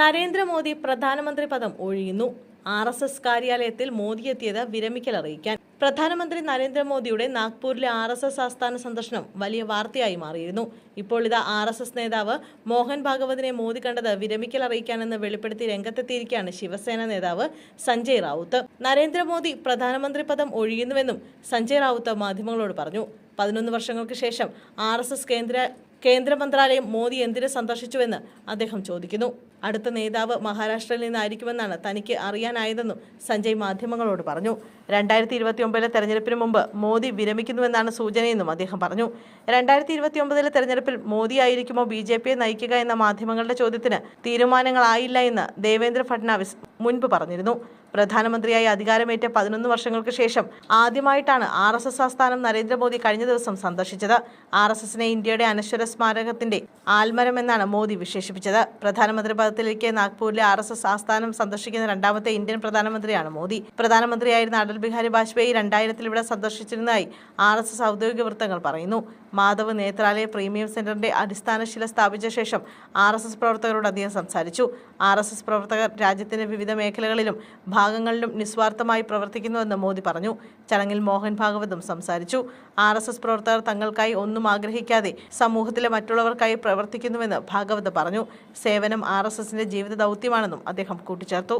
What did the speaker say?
നരേന്ദ്രമോദി പ്രധാനമന്ത്രി പദം ഒഴിയുന്നു. ആർ എസ് എസ് കാര്യാലയത്തിൽ മോദി എത്തിയത് വിരമിക്കൽ അറിയിക്കാൻ. പ്രധാനമന്ത്രി നരേന്ദ്രമോദിയുടെ നാഗ്പൂരിലെ ആർ എസ് എസ് ആസ്ഥാന സന്ദർശനം വലിയ വാർത്തയായി മാറിയിരുന്നു. ഇപ്പോൾ ഇത് ആർ എസ് എസ് നേതാവ് മോഹൻ ഭാഗവതിനെ മോദി കണ്ടത് വിരമിക്കൽ അറിയിക്കാനെന്ന് വെളിപ്പെടുത്തി രംഗത്തെത്തിയിരിക്കുകയാണ് ശിവസേന നേതാവ് സഞ്ജയ് റാവുത്ത്. നരേന്ദ്രമോദി പ്രധാനമന്ത്രി പദം ഒഴിയുന്നുവെന്നും സഞ്ജയ് റാവുത്ത് മാധ്യമങ്ങളോട് പറഞ്ഞു. പതിനൊന്ന് വർഷങ്ങൾക്ക് ശേഷം ആർ കേന്ദ്ര കേന്ദ്ര മന്ത്രാലയം മോദി എന്തിനു സന്ദർശിച്ചുവെന്ന് അദ്ദേഹം ചോദിക്കുന്നു. അടുത്ത നേതാവ് മഹാരാഷ്ട്രയിൽ നിന്നായിരിക്കുമെന്നാണ് തനിക്ക് അറിയാനായതെന്നും സഞ്ജയ് മാധ്യമങ്ങളോട് പറഞ്ഞു. രണ്ടായിരത്തി ഇരുപത്തി ഒമ്പതിലെ തെരഞ്ഞെടുപ്പിന് മുമ്പ് മോദി വിരമിക്കുന്നുവെന്നാണ് സൂചനയെന്നും അദ്ദേഹം പറഞ്ഞു. രണ്ടായിരത്തി ഇരുപത്തി ഒമ്പതിലെ തെരഞ്ഞെടുപ്പിൽ മോദി ആയിരിക്കുമോ ബി ജെ പിയെ നയിക്കുക എന്ന മാധ്യമങ്ങളുടെ ചോദ്യത്തിന് തീരുമാനങ്ങളായില്ല എന്ന് ദേവേന്ദ്ര ഫഡ്നാവിസ് മുൻപ് പറഞ്ഞിരുന്നു. പ്രധാനമന്ത്രിയായി അധികാരമേറ്റ പതിനൊന്ന് വർഷങ്ങൾക്ക് ശേഷം ആദ്യമായിട്ടാണ് ആർ എസ് എസ് ആസ്ഥാനം നരേന്ദ്രമോദി കഴിഞ്ഞ ദിവസം സന്ദർശിച്ചത്. ആർ എസ് എസിനെ ഇന്ത്യയുടെ അനശ്വര സ്മാരകത്തിന്റെ ആൽമരം എന്നാണ് മോദി വിശേഷിപ്പിച്ചത്. പ്രധാനമന്ത്രി പദത്തിലേക്ക് നാഗ്പൂരിലെ ആർ എസ് എസ് ആസ്ഥാനം സന്ദർശിക്കുന്ന രണ്ടാമത്തെ ഇന്ത്യൻ പ്രധാനമന്ത്രിയാണ് മോദി. പ്രധാനമന്ത്രിയായിരുന്ന അടൽ ബിഹാരി വാജ്പേയി രണ്ടായിരത്തിൽ ഇവിടെ സന്ദർശിച്ചിരുന്നതായി ആർ എസ് എസ് ഔദ്യോഗിക വൃത്തങ്ങൾ പറയുന്നു. മാധവ് നേത്രാലയ പ്രീമിയം സെന്ററിന്റെ അടിസ്ഥാന ശില സ്ഥാപിച്ച ശേഷം ആർ എസ് എസ് പ്രവർത്തകരോട് അദ്ദേഹം സംസാരിച്ചു. ആർ എസ് എസ് പ്രവർത്തകർ രാജ്യത്തിന്റെ വിവിധ മേഖലകളിലും ഭാഗങ്ങളിലും നിസ്വാർത്ഥമായി പ്രവർത്തിക്കുന്നുവെന്ന് മോദി പറഞ്ഞു. ചടങ്ങിൽ മോഹൻ ഭാഗവതും സംസാരിച്ചു. ആർ എസ് എസ് പ്രവർത്തകർ തങ്ങൾക്കായി ഒന്നും ആഗ്രഹിക്കാതെ സമൂഹത്തിലെ മറ്റുള്ളവർക്കായി പ്രവർത്തിക്കുന്നുവെന്ന് ഭാഗവത് പറഞ്ഞു. സേവനം ആർ എസ് എസിന്റെ ജീവിത ദൗത്യമാണെന്നും അദ്ദേഹം കൂട്ടിച്ചേർത്തു